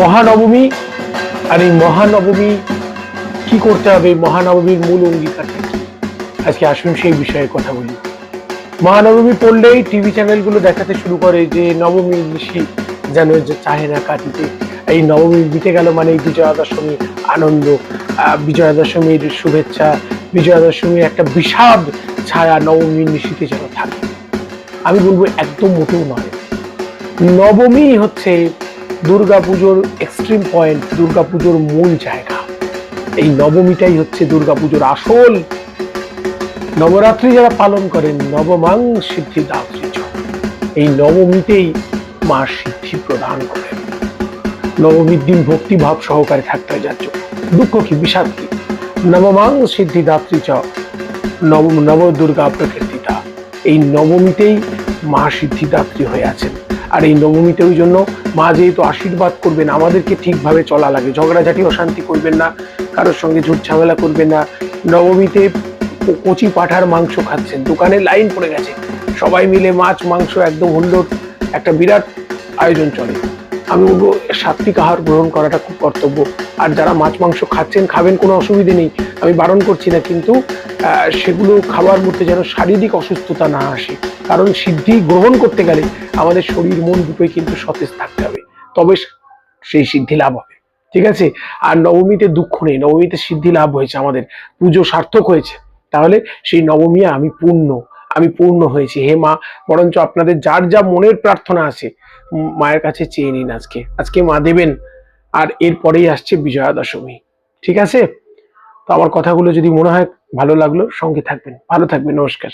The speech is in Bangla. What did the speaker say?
মহানবমী, আর এই মহানবমী কি করতে হবে? মহানবমীর মূল অঙ্গীকারটা কি? আজকে আসুন সেই বিষয়ে কথা বলি। মহানবমী পড়লেই টিভি চ্যানেলগুলো দেখাতে শুরু করে যে নবমী নিশি যেন যে চাহে না কাটিতে। এই নবমী বিতে গেল মানে বিজয়া দশমী আনন্দ বিজয়া দশমীর শুভেচ্ছা বিজয়া দশমীর একটা বিষাদ ছায়া নবমীর নিশিতে যেন থাকে। আমি বলব একদম মোটেও নয়। নবমী হচ্ছে দুর্গাপুজোর এক্সট্রিম পয়েন্ট দুর্গাপুজোর মূল জায়গা। এই নবমীটাই হচ্ছে দুর্গাপুজোর আসল। নবরাত্রি যারা পালন করেন, নবমাং সিদ্ধি দাত্রী এই নবমীতেই মা সিদ্ধি প্রদান করেন। নবমীর দিন ভক্তিভাব সহকারে থাকতে হয় যার জন্য। দুঃখ কি বিষাদ কি নবমাং সিদ্ধি চ। নব নব দুর্গা প্রকৃতিটা। এই নবমীতেই মা সিদ্ধিদাত্রী হয়ে আছেন। আর এই নবমীতে ওই জন্য মা যেহেতু আশীর্বাদ করবেন, আমাদেরকে ঠিকভাবে চলা লাগে। ঝগড়াঝাটি, অশান্তি করবেন না, কারোর সঙ্গে ঝুট ঝামেলা করবেন না। নবমীতে কচি পাঠার মাংস খাচ্ছেন, দোকানে লাইন পড়ে গেছে। সবাই মিলে মাছ, মাংস, একদম হুল্লোড়, একটা বিরাট আয়োজন চলে। আমি বলব, সাত্বিক আহার গ্রহণ করাটা খুব কর্তব্য। আর যারা মাছ, মাংস খাচ্ছেন, খাবেন, কোনো অসুবিধে নেই। আমি বারণ করছি না, কিন্তু সেগুলো খাওয়ার মধ্যে যেন শারীরিক অসুস্থতা না আসে। কারণ সিদ্ধি গ্রহণ করতে গেলে আমাদের শরীর, মন দুটোই কিন্তু সতেজ থাকতে হবে। তবে সেই সিদ্ধি লাভ হবে। ঠিক আছে? আর নবমীতে দুঃখ নেই। নবমীতে সিদ্ধি লাভ হয়েছে আমাদের। পুজো সার্থক হয়েছে। তাহলে সেই নবমী আমি পূর্ণ। আমি পূর্ণ হয়েছি। হে মা, বরঞ্চ আপনাদের যার যা মনের প্রার্থনা আছে মায়ের কাছে চেয়ে নিন আজকে। আজকে মা দেবেন। আর এরপরেই আসছে বিজয়া দশমী। ঠিক আছে? তো আমার কথাগুলো যদি মনে হয় ভালো লাগল সঙ্গে থাকবেন। ভালো থাকবেন নমস্কার।